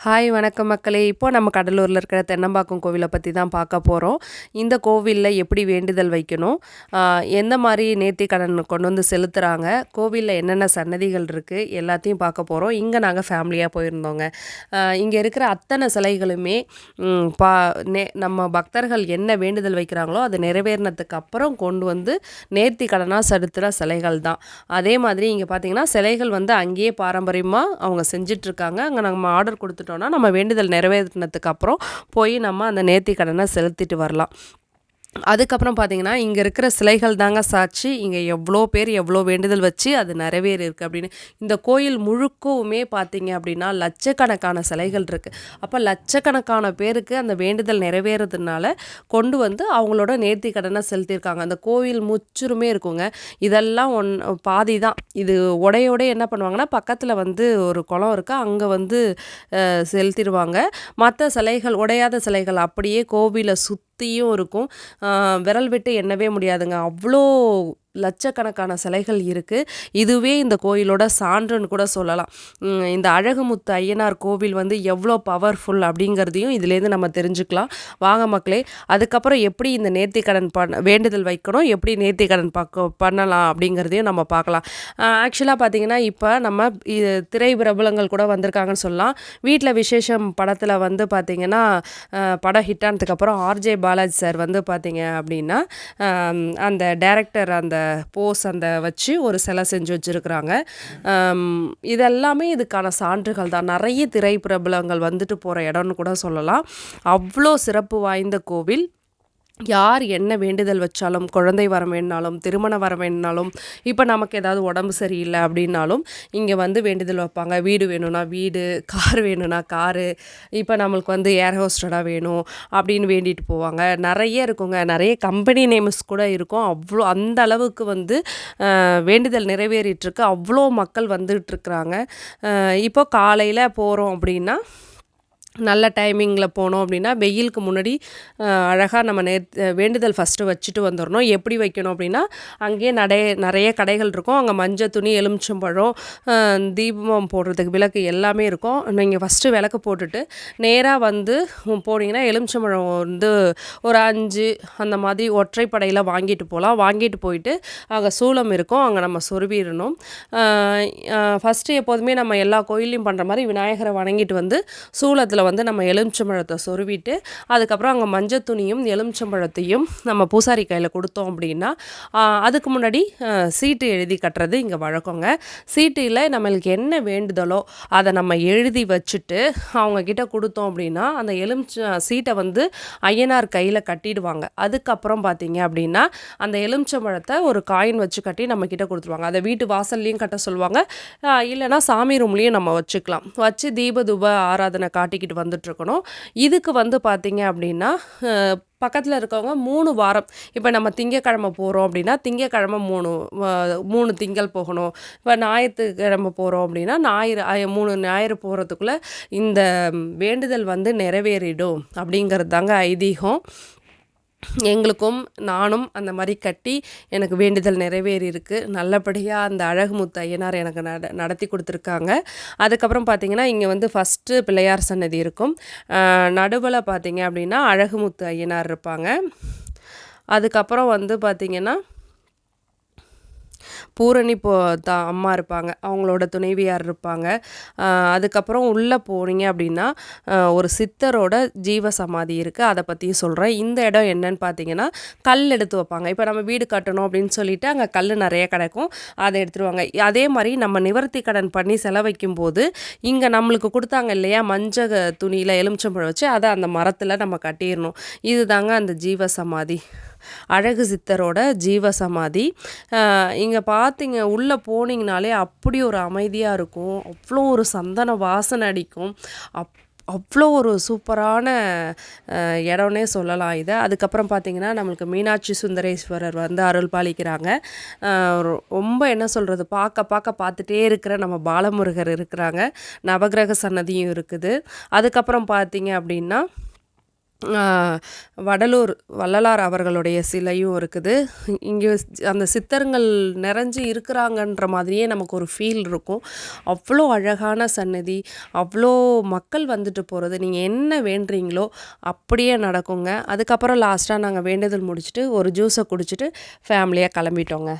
Hi வணக்கம் மக்களே. இப்போது நம்ம கடலூரில் இருக்கிற தென்னம்பாக்கம் கோவிலை பற்றி தான் பார்க்க போகிறோம் இந்த கோவிலில் எப்படி வேண்டுதல் வைக்கணும்? எந்த மாதிரி நேர்த்தி கடன் கொண்டு வந்து செலுத்துகிறாங்க கோவிலில் என்னென்ன சன்னதிகள் இருக்குது எல்லாத்தையும் பார்க்க போகிறோம் இங்கே நாங்கள் ஃபேமிலியாக போயிருந்தோங்க. இங்கே இருக்கிற அத்தனை சிலைகளுமே பா நே நம்ம பக்தர்கள் என்ன வேண்டுதல் வைக்கிறாங்களோ அது நிறைவேறினதுக்கு அப்புறம் கொண்டு வந்து நேர்த்தி கடனாக செலுத்துகிற சிலைகள் தான். அதே மாதிரி இங்கே பார்த்தீங்கன்னா சிலைகள் வந்து அங்கேயே பாரம்பரியமாக அவங்க செஞ்சிட்ருக்காங்க அங்கே நம்ம ஆர்டர் கொடுத்துட்டோன்னா நம்ம வேண்டுதல் நிறைவேறினதுக்கு அப்புறம் போய் நம்ம அந்த நேர்த்தி கடனை செலுத்திட்டு வரலாம். அதுக்கப்புறம் பார்த்தீங்கன்னா இங்கே இருக்கிற சிலைகள் தாங்க சாட்சி. இங்கே எவ்வளோ பேர் எவ்வளோ வேண்டுதல் வச்சு அது நிறைவேறி இருக்குது அப்படின்னு. இந்த கோயில் முழுக்கவுமே பார்த்தீங்க அப்படின்னா லட்சக்கணக்கான சிலைகள் இருக்குது அப்போ லட்சக்கணக்கான பேருக்கு அந்த வேண்டுதல் நிறைவேறதுனால கொண்டு வந்து அவங்களோட நேர்த்தி கடனை செலுத்தியிருக்காங்க. அந்த கோயில் முச்சுருமே இருக்குங்க. இதெல்லாம் ஒன் பாதி தான். இது உடையோட என்ன பண்ணுவாங்கன்னா பக்கத்தில் வந்து ஒரு குளம் இருக்குது அங்கே வந்து செலுத்திடுவாங்க. மற்ற சிலைகள் உடையாத சிலைகள் அப்படியே கோவிலை சுற்றியும் இருக்கும். விரல் விட்டு எண்ணவே முடியாதுங்க. அவ்வளோ லட்சக்கணக்கான சிலைகள் இருக்குது இதுவே இந்த கோயிலோட சான்றுன்னு கூட சொல்லலாம். இந்த அழகுமுத்து ஐயனார் கோவில் வந்து எவ்வளோ பவர்ஃபுல் அப்படிங்கிறதையும் இதுலேருந்து நம்ம தெரிஞ்சுக்கலாம். வாங்க மக்களே அதுக்கப்புறம் எப்படி இந்த நேர்த்திக்கடன் பண்ண வேண்டுதல் வைக்கணும் எப்படி நேர்த்திக்கடன் பார்க்க பண்ணலாம் அப்படிங்கிறதையும் நம்ம பார்க்கலாம். ஆக்சுவலாக பார்த்தீங்கன்னா இப்போ நம்ம இது திரை பிரபலங்கள் கூட வந்திருக்காங்கன்னு சொல்லலாம். வீட்டில் விசேஷம் படத்தில் வந்து பார்த்தீங்கன்னா படம் ஹிட் ஆனதுக்கப்புறம் ஆர்ஜே பாலாஜி சார் வந்து பார்த்தீங்க அப்படின்னா அந்த டேரக்டர் அந்த போஸ் அந்த வச்சு ஒரு சிலை செஞ்சு வச்சுருக்குறாங்க. இதெல்லாமே இதுக்கான சான்றுகள் தான். நிறைய திரை பிரபலங்கள் வந்துட்டு போகிற இடம்னு கூட சொல்லலாம். அவ்வளோ சிறப்பு வாய்ந்த கோவில். யார் என்ன வேண்டுதல் வச்சாலும் குழந்தை வர வேணாலும் திருமணம் வர வேணாலும் இப்போ நமக்கு ஏதாவது உடம்பு சரியில்லை அப்படின்னாலும் இங்கே வந்து வேண்டுதல் வைப்பாங்க. வீடு வேணும்னா வீடு கார் வேணும்னா காரு இப்போ நம்மளுக்கு வந்து ஏர் ஹோஸ்டடாக வேணும் அப்படின்னு வேண்டிட்டு போவாங்க. நிறைய இருக்குங்க. நிறைய கம்பெனி நேம்ஸ் கூட இருக்கும். அவ்வளோ அந்த அளவுக்கு வந்து வேண்டுதல் நிறைவேறிட்டுருக்கு அவ்வளோ மக்கள் வந்துகிட்ருக்குறாங்க இப்போ காலையில் போகிறோம் அப்படின்னா நல்ல டைமிங்கில் போனோம் அப்படின்னா வெயிலுக்கு முன்னாடி அழகாக நம்ம நே வேண்டுதல் ஃபஸ்ட்டு வச்சுட்டு வந்துடணும் எப்படி வைக்கணும் அப்படின்னா அங்கேயே நடை நிறைய கடைகள் இருக்கும். அங்கே மஞ்சள் துணி எலுமிச்சம்பழம் அஹ், தீபம் போடுறதுக்கு விளக்கு எல்லாமே இருக்கும். நீங்கள் ஃபஸ்ட்டு விளக்கு போட்டுட்டு நேராக வந்து உம், போனீங்கன்னா எலுமிச்சம்பழம் வந்து ஒரு அஞ்சு அந்த மாதிரி ஒற்றைப்படையில் வாங்கிட்டு போகலாம் வாங்கிட்டு போயிட்டு அங்கே சூளம் இருக்கும். அங்கே நம்ம சொருவிடணும். ஃபஸ்ட்டு எப்போதுமே நம்ம எல்லா கோயிலையும் பண்ணுற மாதிரி விநாயகரை வணங்கிட்டு வந்து சூளத்தில் வந்து நம்ம எலுமிச்சம்பழத்தை சொருவிட்டு அதுக்கப்புறம் அங்கே மஞ்சள் துணியும் எலுமிச்சம்பழத்தையும் நம்ம பூசாரி கையில் கொடுத்தோம் அப்படின்னா அதுக்கு முன்னாடி சீட்டு எழுதி கட்டுறது இங்கே வழக்கங்க. சீட்டில் நம்மளுக்கு என்ன வேண்டுதலோ அதை நம்ம எழுதி வச்சுட்டு அவங்கக்கிட்ட கொடுத்தோம் அப்படின்னா அந்த எலுமிச்ச சீட்டை வந்து ஐயனார் கையில் கட்டிடுவாங்க. அதுக்கப்புறம் பார்த்தீங்க அப்படின்னா அந்த எலுமிச்சம்பழத்தை ஒரு காயின் வச்சு கட்டி நம்ம கிட்டே கொடுத்துருவாங்க. அதை வீட்டு வாசல்லையும் கட்ட சொல்லுவாங்க. இல்லைனா இல்லைன்னா சாமி ரூம்லேயும் நம்ம வச்சுக்கலாம். வச்சு தீப தூப ஆராதனை காட்டிக்கிட்டு வந்துட்டுருக்கணும். இதுக்கு வந்து பார்த்தீங்க அப்படின்னா பக்கத்தில் இருக்கவங்க மூணு வாரம் இப்போ நம்ம திங்கக்கிழமை போகிறோம் அப்படின்னா திங்கக்கிழமை மூணு மூணு திங்கள் போகணும். இப்போ ஞாயிற்றுக்கிழமை போகிறோம் அப்படின்னா ஞாயிறு மூணு ஞாயிறு போகிறதுக்குள்ளே இந்த வேண்டுதல் வந்து நிறைவேறிடும் அப்படிங்கிறது தாங்க ஐதீகம். எங்களுக்கும் நானும் அந்த மாதிரி கட்டி எனக்கு வேண்டுதல் நிறைவேறி இருக்குது நல்லபடியாக அந்த அழகுமுத்து ஐயனார் எனக்கு நட நடத்தி கொடுத்துருக்காங்க. அதுக்கப்புறம் பார்த்தீங்கன்னா இங்கே வந்து ஃபஸ்ட்டு பிள்ளையார் சன்னதி இருக்கும். நடுவில் பார்த்தீங்க அப்படின்னா அழகுமுத்து ஐயனார் இருப்பாங்க. அதுக்கப்புறம் வந்து பார்த்தீங்கன்னா பூரணி போ தா அம்மா இருப்பாங்க. அவங்களோட துணைவியார் இருப்பாங்க. அதுக்கப்புறம் உள்ளே போனீங்க அப்படின்னா ஒரு சித்தரோட ஜீவ சமாதி இருக்குது அதை பற்றியும் சொல்கிறேன் இந்த இடம் என்னன்னு பார்த்தீங்கன்னா கல் எடுத்து வைப்பாங்க. இப்போ நம்ம வீடு கட்டணும் அப்படின்னு சொல்லிட்டு அங்கே கல் நிறைய கிடைக்கும். அதை எடுத்துருவாங்க. அதே மாதிரி நம்ம நிவர்த்தி கடன் பண்ணி செலவைக்கும் போது இங்கே நம்மளுக்கு கொடுத்தாங்க இல்லையா மஞ்சள் துணியில் எலுமிச்சம்பழம் வச்சு அதை அந்த மரத்தில் நம்ம கட்டிடணும். இதுதாங்க அந்த ஜீவ சமாதி அழகு சித்தரோட ஜீவ சமாதி இங்கே பா பார்த்தீங்க உள்ளே போனீங்கனாலே அப்படி ஒரு அமைதியாக இருக்கும். அவ்வளோ ஒரு சந்தன வாசனை அடிக்கும். அப் அவ்வளோ ஒரு சூப்பரான இடம்னே சொல்லலாம் இதை. அதுக்கப்புறம் பார்த்தீங்கன்னா நம்மளுக்கு மீனாட்சி சுந்தரேஸ்வரர் வந்து அருள் பாலிக்கிறாங்க ரொம்ப என்ன சொல்கிறது பார்க்க பார்க்க பார்த்துட்டே இருக்கிற நம்ம பாலமுருகர் இருக்கிறாங்க. நவகிரக சன்னதியும் இருக்குது. அதுக்கப்புறம் பார்த்திங்க அப்படின்னா வடலூர் வள்ளலார் அவர்களுடைய சிலையும் இருக்குது. இங்கே அந்த சித்தருங்கள் நிறைஞ்சு இருக்கிறாங்கன்ற மாதிரியே நமக்கு ஒரு ஃபீல் இருக்கும். அவ்வளோ அழகான சன்னதி அவ்வளோ மக்கள் வந்துட்டு போகிறது நீங்கள் என்ன வேண்டுறீங்களோ அப்படியே நடக்குங்க. அதுக்கப்புறம் லாஸ்ட்டாக நாங்கள் வேண்டுதல் முடிச்சுட்டு ஒரு ஜூஸை குடிச்சிட்டு ஃபேமிலியாக கிளம்பிட்டோங்க.